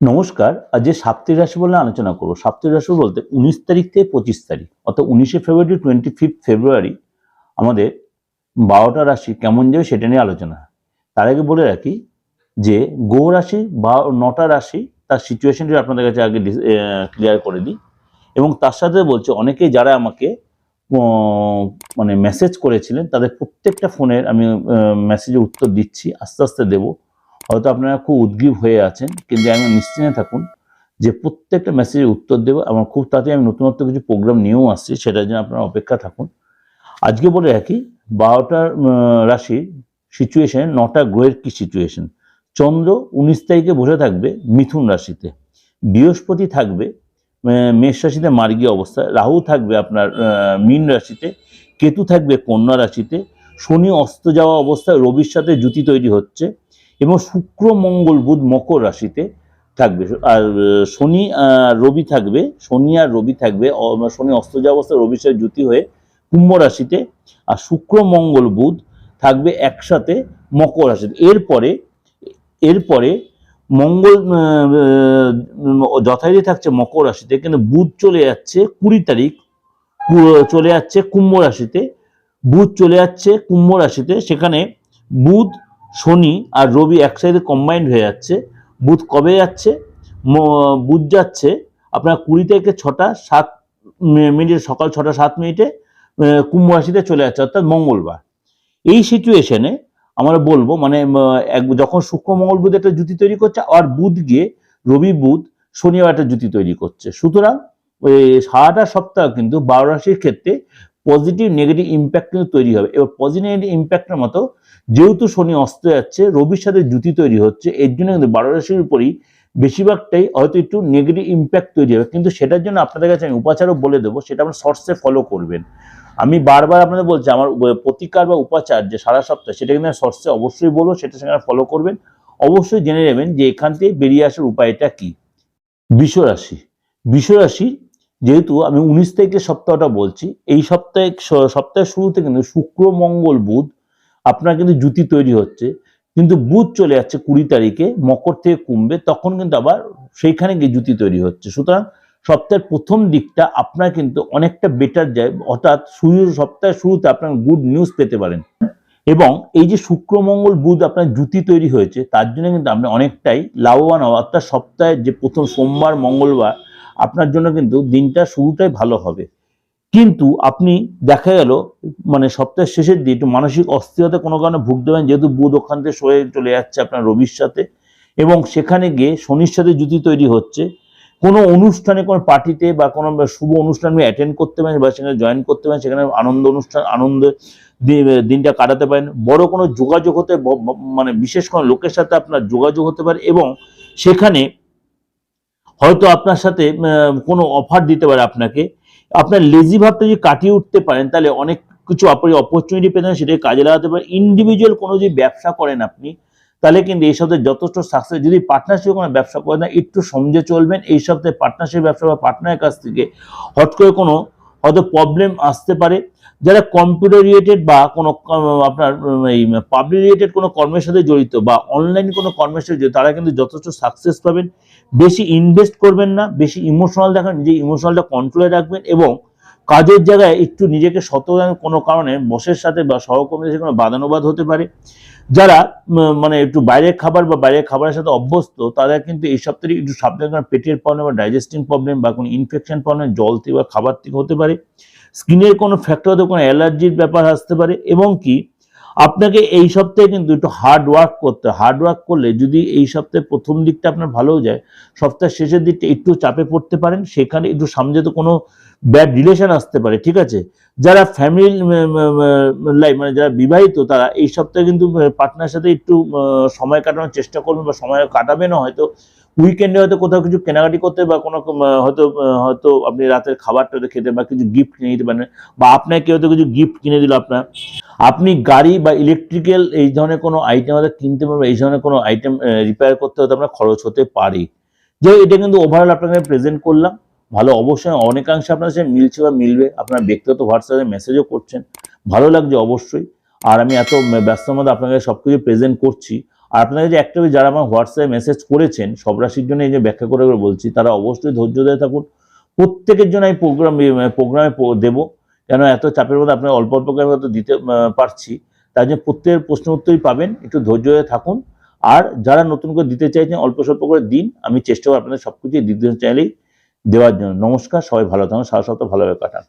নমস্কার, আজ যে সাপ্তাহিক রাশি বলে আলোচনা করব। সাপ্তাহিক রাশি বলতে উনিশ তারিখ থেকে পঁচিশ তারিখ, অর্থাৎ উনিশে ফেব্রুয়ারি টোয়েন্টি ফিফথ ফেব্রুয়ারি আমাদের বারোটা রাশি কেমন যাবে সেটা নিয়ে আলোচনা। তার আগে বলে রাখি যে গো রাশি বা নটা রাশি তার সিচুয়েশনটি আপনাদের কাছে আগে ক্লিয়ার করে দিই। এবং তার সাথে বলছে, অনেকেই যারা আমাকে মানে মেসেজ করেছিলেন, তাদের প্রত্যেকটা ফোনের আমি মেসেজে উত্তর দিচ্ছি, আস্তে আস্তে দেবো। হয়তো আপনারা খুব উদ্গ্রীব হয়ে আছেন, কিন্তু আমি নিশ্চিন্তে থাকুন যে প্রত্যেকটা মেসেজের উত্তর দেবো আমার খুব তাড়াতাড়ি আমি নতুনত্ব কিছু প্রোগ্রাম নিয়েও আসছি, সেটার জন্য আপনারা অপেক্ষা থাকুন। আজকে বলে রাখি বারোটা রাশির সিচুয়েশন নটা গ্রহের কি সিচুয়েশন চন্দ্র উনিশ তারিখে বসে থাকবে মিথুন রাশিতে। বৃহস্পতি থাকবে মেষ রাশিতে মার্গীয় অবস্থায় রাহু থাকবে আপনার মীন রাশিতে। কেতু থাকবে কন্যা রাশিতে। শনি অস্ত যাওয়া অবস্থায় রবির সাথে জুতি তৈরি হচ্ছে। এবং শুক্র, মঙ্গল, বুধ, মকর রাশিতে থাকবে। আর শনি রবি থাকবে, শনি আর রবি থাকবে শনি অস্ত যাওয়া অবস্থায় রবির সাথে হয়ে কুম্ভ রাশিতে। আর শুক্র, মঙ্গল, বুধ থাকবে একসাথে মকর রাশিতে। এরপরে এরপরে মঙ্গল যথারীতি থাকছে মকর রাশিতে। কিন্তু বুধ চলে যাচ্ছে কুড়ি তারিখ চলে যাচ্ছে কুম্ভ রাশিতে। বুধ চলে যাচ্ছে কুম্ভ রাশিতে। সেখানে বুধ শনি আর রবি একসাথে কম্বাইন্ড হয়ে যাচ্ছে। বুধ কবে যাচ্ছে? বুধ যাচ্ছে আপনার কুড়ি থেকে ছটা, সাত মিনিট, সকাল ছটা, সাত মিনিটে কুম্ভ রাশিতে চলে যাচ্ছে, অর্থাৎ মঙ্গলবার। এই সিচুয়েশনে আমরা বলব মানে যখন শুক্র, মঙ্গল, বুধ একটা জুতি তৈরি করছে আর বুধ গিয়ে রবি, বুধ শনিবার একটা জুতি তৈরি করছে। সুতরাং সারাটা সপ্তাহ কিন্তু বারো রাশির ক্ষেত্রে পজিটিভ নেগেটিভ ইম্প্যাক্ট কিন্তু তৈরি হবে। এবার পজিটিভ নেগেটিভ ইম্প্যাক্টের মতো যেহেতু শনি অস্ত যাচ্ছে, রবির সাথে জুতি তৈরি হচ্ছে, এর জন্য কিন্তু বারো রাশির উপরই বেশিরভাগটাই হয়তো একটু নেগেটিভ ইম্প্যাক্ট তৈরি হবে। কিন্তু সেটার জন্য আপনাদের কাছে আমি উপাচারও বলে দেবো, সেটা আপনার শর্টসে ফলো করবেন। আমি বারবার আপনাদের বলছি, আমার প্রতিকার বা উপাচার যে সারা সপ্তাহ, সেটা কিন্তু শর্টসে অবশ্যই বলব, সেটা সেখানে ফলো করবেন। অবশ্যই জেনে নেবেন যে এখান থেকে বেরিয়ে আসার উপায়টা কি? বিশ্বরাশি। বিশ্বরাশি যেহেতু আমি উনিশ তারিখের সপ্তাহটা বলছি, এই সপ্তাহে সপ্তাহের শুরুতে কিন্তু শুক্র, মঙ্গল, বুধ আপনার কিন্তু জুতি তৈরি হচ্ছে, কিন্তু বুধ চলে যাচ্ছে কুড়ি তারিখে, মকর থেকে কুম্ভে, তখন কিন্তু আবার সেইখানে গিয়ে জুতি তৈরি হচ্ছে। সুতরাং সপ্তাহের প্রথম দিকটা আপনার কিন্তু অনেকটা বেটার যায়, অর্থাৎ শুরু, সপ্তাহের শুরুতে আপনার গুড নিউজ পেতে পারেন। এবং এই যে শুক্র, মঙ্গল, বুধ আপনার জুতি তৈরি হয়েছে, তার জন্য কিন্তু আপনি অনেকটাই লাভবান হওয়া, অর্থাৎ সপ্তাহের যে প্রথম সোমবার, মঙ্গলবার আপনার জন্য কিন্তু দিনটা শুরুটাই ভালো হবে। কিন্তু আপনি দেখা গেল মানে সপ্তাহের শেষের দিন একটু মানসিক অস্থিরতা কোনো কারণে ভুগতে যেহেতু বুধ ওখান থেকে সরে চলে যাচ্ছে আপনার রবির সাথে এবং সেখানে গিয়ে শনির সাথে জুতি তৈরি হচ্ছে। কোনো অনুষ্ঠানে, কোনো পার্টিতে বা কোনো শুভ অনুষ্ঠানে অ্যাটেন্ড করতে পারেন বা সেখানে জয়েন করতে পারেন, সেখানে আনন্দ অনুষ্ঠান, আনন্দ দিনটা কাটাতে পারেন। বড় কোনো যোগাযোগ হতে মানে বিশেষ কোনো লোকের সাথে আপনার যোগাযোগ হতে পারে এবং সেখানে হয়তো আপনার সাথে কোনো অফার দিতে পারে আপনাকে। আপনার লেজি ভাবটা যদি কাটিয়ে উঠতে পারেন, তাহলে অনেক কিছু আপনি অপরচুনিটি পেতেন সেটাকে কাজে লাগাতে পারেন। ইন্ডিভিজুয়াল কোনো যদি ব্যবসা করেন আপনি, তাহলে কিন্তু এই সপ্তাহে যথেষ্ট সাকসেস যদি পার্টনারশিপ কোনো ব্যবসা করেন না একটু সমঝে চলবেন, এই সপ্তাহে পার্টনারশিপ ব্যবসা বা পার্টনারের কাছ থেকে হট করে কোনো হয়তো প্রবলেম আসতে পারে। যারা কম্পিউটার রিলেটেড বা কোনো, আপনার এই পাবলিক রিলেটেড কোনো কর্মের সাথে জড়িত বা অনলাইন কোনো কর্মের সাথে জড়িত, তারা কিন্তু যথেষ্ট সাকসেস পাবেন। বেশি ইনভেস্ট করবেন না, বেশি ইমোশনাল দেখান নিজে ইমোশনালটা কন্ট্রোলে রাখবেন এবং কাজের জায়গায় একটু নিজেকে সতর্ক কোনো কারণে বসের সাথে বা সহকর্মীদের সাথে কোনো বাদানুবাদ হতে পারে। যারা মানে একটু বাইরের খাবার বা বাইরের খাবারের সাথে অভ্যস্ত, তারা কিন্তু এই সপ্তাহে একটু সাবধান কারণ পেটের প্রবলেম বা ডাইজেস্টিং প্রবলেম বা কোনো ইনফেকশন প্রবলেম জল থেকে বা খাবার থেকে হতে পারে। স্কিনের কোনো ফ্যাক্টর হতে কোনো অ্যালার্জির ব্যাপার আসতে পারে এবং কি আপনাকে এই সপ্তাহে কিন্তু একটু হার্ড ওয়ার্ক করতে হার্ড ওয়ার্ক করলে যদি এই সপ্তাহে প্রথম দিকটা আপনার ভালোও যায়, সপ্তাহের শেষের দিকটা একটু চাপে পড়তে পারেন, সেখানে একটু সামনে তো কোনো ব্যাড রিলেশন আসতে পারে, ঠিক আছে? যারা ফ্যামিলি লাইফ মানে যারা বিবাহিত, তারা এই সপ্তাহে কিন্তু পার্টনার সাথে একটু সময় কাটানোর চেষ্টা করবেন বা সময় কাটাবেনও হয়তো। উইকেন্ডে হয়তো কোথাও কিছু কেনাকাটি করতে বা কোনো হয়তো হয়তো আপনি রাতের খাবারটা খেতে বা কিছু গিফট কিনে দিতে পারেন। বা আপনাকে হয়তো কিছু গিফট কিনে দিল আপনার। আপনি গাড়ি বা ইলেকট্রিক্যাল এই ধরনের কোনো আইটেম হয়তো কিনতে পারবেন, এই ধরনের কোনো আইটেম রিপেয়ার করতে হয়তো আপনার খরচ হতে পারে। যে এটা কিন্তু ওভারঅল আপনাকে প্রেজেন্ট করলাম। ভালো অবশ্যই অনেকাংশে আপনার সাথে মিলছে বা মিলবে। আপনার ব্যক্তিগত হোয়াটসঅ্যাপে মেসেজও করছেন। ভালো লাগছে অবশ্যই। আর আমি এত ব্যস্ত মধ্যে আপনাকে সব কিছু প্রেজেন্ট করছি। আর আপনাদের যে একটা যারা আমার হোয়াটসঅ্যাপে মেসেজ করেছেন, সব রাশির জন্য এই যে ব্যাখ্যা করে বলছি, তারা অবশ্যই ধৈর্য ধরে থাকুন। প্রত্যেকের জন্য আমি প্রোগ্রাম প্রোগ্রামে দেবো। কেন এত চাপের মধ্যে আপনার অল্প অল্প করে হয়তো দিতে পারছি। তাই জন্য প্রত্যেকের প্রশ্ন উত্তরই পাবেন। একটু ধৈর্য ধরে থাকুন। আর যারা নতুন করে দিতে চাইছেন, অল্প স্বল্প করে দিন। আমি চেষ্টা করব আপনাদের সব কিছু দিতে চাইলেই দেওয়ার জন্য। নমস্কার, সবাই ভালো থাকুন। সারা সপ্তাহ ভালোভাবে কাটান।